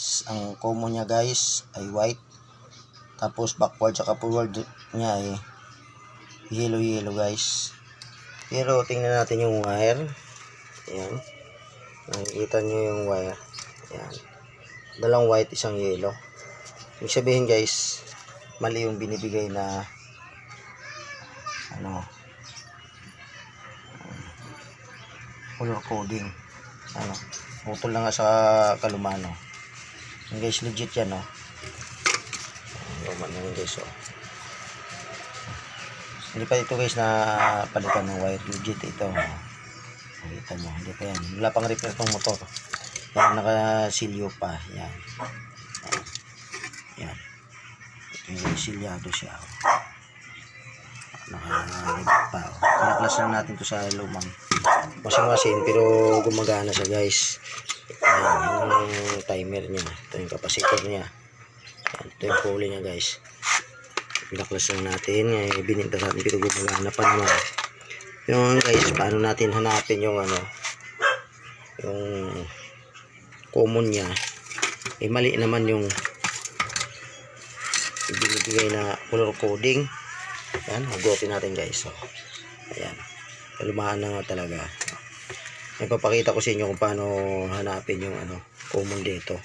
is ang common niya guys ay white. Tapos backward tsaka forward niya ay yellow yellow guys. Pero tingnan natin yung wire. Ayan. Nakikita nyo yung wire. Ayan. Dalawang white, isang yellow. Ibig sabihin guys, mali yung binibigay na ano color coding. Ano, putol na nga sa kalumano. Yung guys, legit yan? Luma na yun guys, oh. Hindi pa ito guys na palitan ng wire. Legit ito. oh. Nakita nyo, hindi pa yan. Wala pang repair tong motor. Yan, nakasilyo pa. Yan. Yan. Yan. Ito yung silyado siya. oh. Naka-red pa. Oh. Kinaklas lang natin to sa lumang washing pero gumagana siya guys. Ayan, yun yung timer niya. Ito yung capacitor niya. Ayan, ito yung pulley niya guys. Pinaklas lang natin. Eh, bininta sa atin pero gumagana pa naman. Yung guys, paano natin hanapin yung ano, yung common niya. Eh, mali naman yung binibigay na color coding. Ayan, hugotin natin guys. So, ayan. Kalumaan na nga talaga. Ipapakita ko sa inyo kung paano hanapin yung ano, common dito.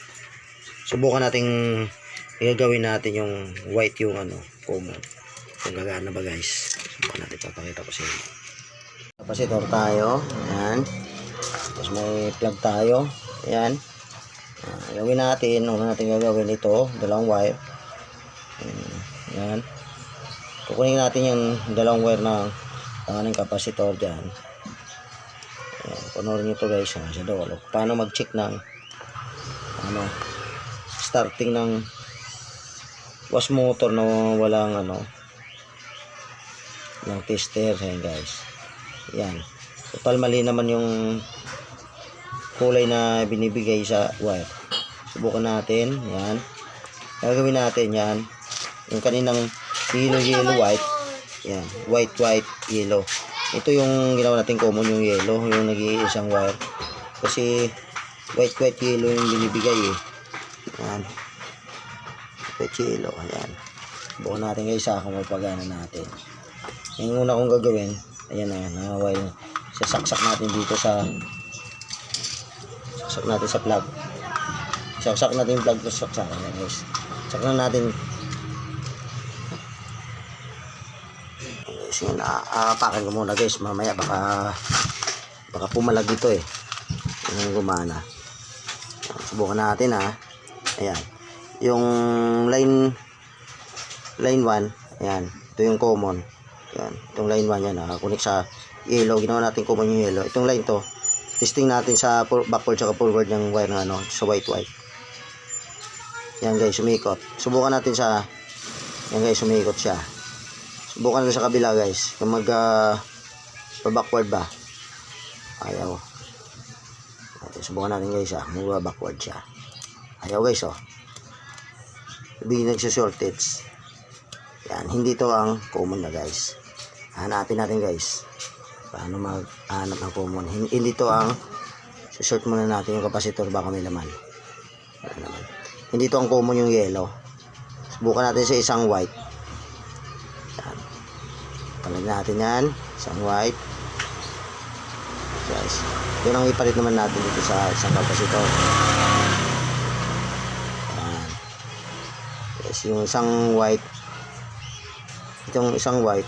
Subukan nating gagawin natin yung white yung ano, common. Kung gagana ba guys. Subukan natin papakita ko sa inyo. Capacitor tayo. Ayan. Tapos may plug tayo. Ayan. Ah, gawin natin, una natin gagawin ito, dalawang wire. Ayan. Kukunin natin yung dalawang wire na tanging capacitor dyan. Ayan. Panoorin nyo to guys ha, sa dulo. Paano mag-check ng ano, starting ng wash motor na walang ano ng tester. Ayan guys. Yan. Total mali naman yung kulay na binibigay sa wire. Subukan natin. Yan. Gagawin natin yan. Yung kaninang yellow, yellow, white. Yan. White, white, yellow. Ito yung ginawa natin common yung yellow. Yung nag-iisang wire. Kasi white, white, yellow yung binibigay eh. Yan. White, yellow. Yan. Subukan natin guys ha kung mapagana natin. Yung una kong gagawin, ayan na, nakawa yung sasaksak natin dito sa saksak natin sa plug. Saksak natin yung plug saksak. Ayan guys. Saksak natin guys yun, aapakan ko muna guys. Mamaya baka baka pumalag ito eh. Yung gumana. Subukan natin ha ayan. Yung line line 1 ayan. Ito yung common. Yan itong line 1 yan ha connect sa yellow. Ginawa natin common yung yellow. Itong line to testing natin sa backward at forward ng wire na ano sa white white. Yan guys. Sumikot subukan natin sa yan guys. Sumikot siya subukan natin sa kabila guys. Kung mag uh, backward ba? Ayaw. Ito, subukan natin guys ah. Mag backward siya. Ayaw guys oh. Sabihin nagsa-shortage yan hindi to ang common na guys. Hanapin natin guys. Paano maghanap ng common? Hin- hindi to ang short muna natin yung capacitor baka may laman. Hindi to ang common yung yellow. Subukan natin sa isang white palag natin yan. Isang white guys yun ang ipalit naman natin dito sa isang capacitor yan yes yung isang white itong isang white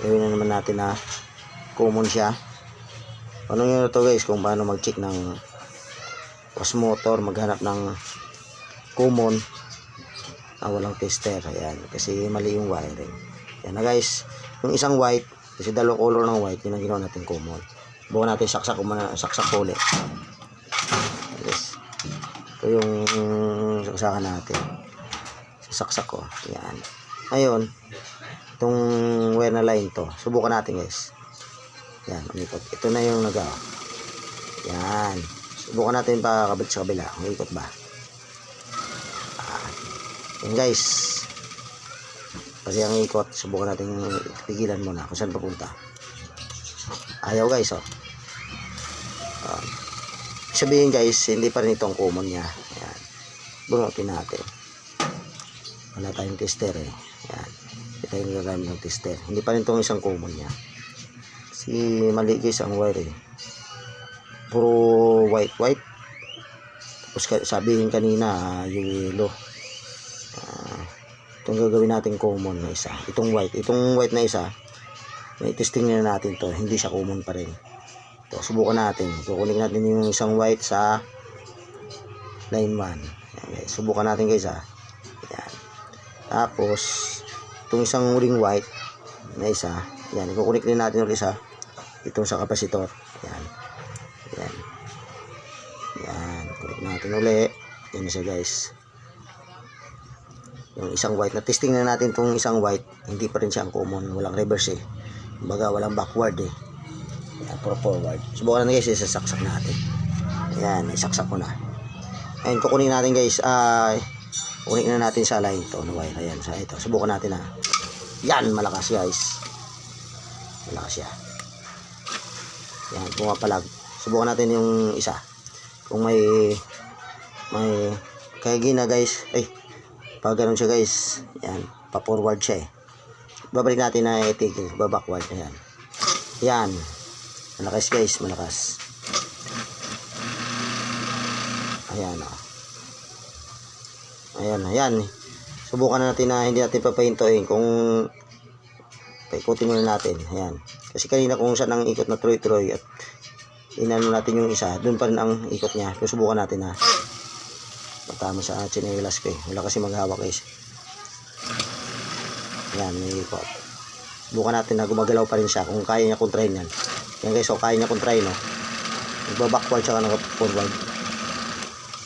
gawin na naman natin na common siya. Ano nyo na to guys kung paano mag check ng wash motor maghanap ng common? Na walang tester. Ayan. Kasi mali yung wiring. Yan na guys yung isang white kasi dalawa color ng white yun ang ginawa natin common. Bukan natin saksak umana saksak ulit yes. Ito yung saksakan natin. Sasaksak ko yan ngayon itong wire na line to subukan natin guys. Yan umikot. Ito na yung nag yan subukan natin pa kabit sa kabila. Umikot ba? Ah, yan guys kasi ang ikot subukan natin pigilan muna kung saan papunta ayaw guys oh Ah. sabihin guys hindi pa rin itong common niya yan Bunutin natin. Wala tayong tester eh. Yan. Hindi tayo gagamit ng tester. Hindi pa rin itong isang common niya. Si mali guys ang wire eh. Puro white white. Tapos sabihin kanina ah, yung yellow. Ah, itong gagawin natin common na isa. Itong white. Itong white na isa. May testing na natin to. Hindi siya common pa rin. Ito, subukan natin. Kukunin natin yung isang white sa line 1. Yan, guys. Subukan natin guys ha. Yan. Tapos, itong isang ring white na isa. Yan. Ikukunik din natin ulit isa. Itong sa kapasitor. Yan. Yan. Yan. Kunik natin ulit. Yan siya guys. Yung isang white. Na-testing na natin itong isang white. Hindi pa rin siya ang common. Walang reverse eh. Kumbaga, walang backward eh. Yan, puro forward. Subukan natin guys, isasaksak natin. Ayan, isaksak ko na. Ayun, kukunin natin guys. Ah, kukunin na natin sa line to na wire. Ayan, sa ito. Subukan natin ha. Yan, malakas guys. Malakas siya. Yan, pumapalag. Subukan natin yung isa. Kung may may kaya gina guys. Ay, pag ganun siya guys. Yan, pa-forward siya eh. Babalik natin na itigil. Babackward. Ayan. Yan. Malakas guys, malakas. Ayan o. Ayan, ayan. Subukan na natin na hindi natin papahintuin kung paikutin muna natin. Ayan. Kasi kanina kung saan ang ikot na tuloy-tuloy at inano natin yung isa, doon pa rin ang ikot niya. Pero subukan natin na matama sa chinelas ko eh. Wala kasi maghawak guys. Ayan, may ikot. Subukan natin na gumagalaw pa rin siya kung kaya niya kontrahin yan. Yan guys, so kaya niya kontrahin no. Nagbabackward siya naka-forward.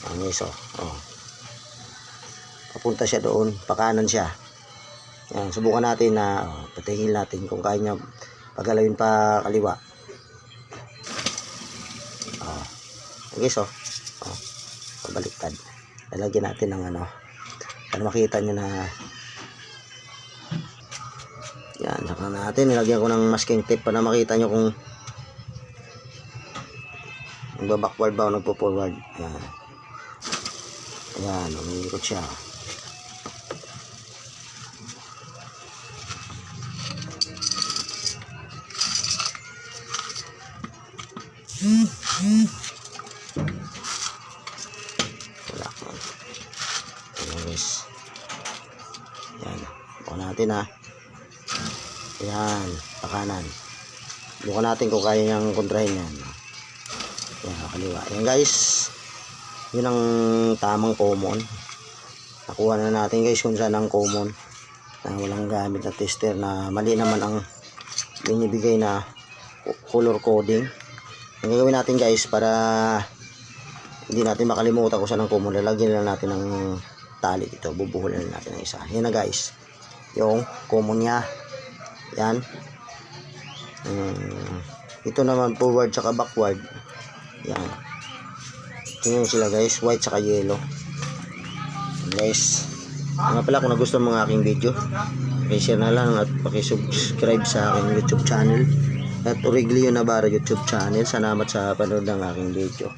Yan guys, oh. oh. Papunta siya doon, pakanan siya. Yan, subukan natin na oh, patingin natin kung kaya niya pagalawin pa kaliwa. Oh. Yan guys, oh. oh. Pabaliktad. Lalagyan natin ng ano para makita niyo na yan, saka natin. Nilagyan ko ng masking tape para makita nyo kung nagbabackward ba o nagpo-forward. Yan. Ayan, umiikot siya. Wala natin ha. Yan, pakanan. Bukan natin kung kaya niyang kontrahin yan. Yan, kaliwa. Yan guys, yun ang tamang common. Nakuha na natin guys kung saan ang common. Na walang gamit na tester na mali naman ang binibigay na color coding. Ang gagawin natin guys para hindi natin makalimutan kung saan ang common. Lalagyan na natin ng tali dito. Bubuhulan na natin ng isa. Yan na guys. Yung common niya. Yan. Mm, ito naman forward tsaka backward. Yan. Tingnan sila guys, white tsaka yellow. Guys, nga pala kung nagustuhan ang aking video, pakishare na lang at pakisubscribe sa aking YouTube channel. At Origlio Navarro YouTube channel. Salamat sa panood ng aking video.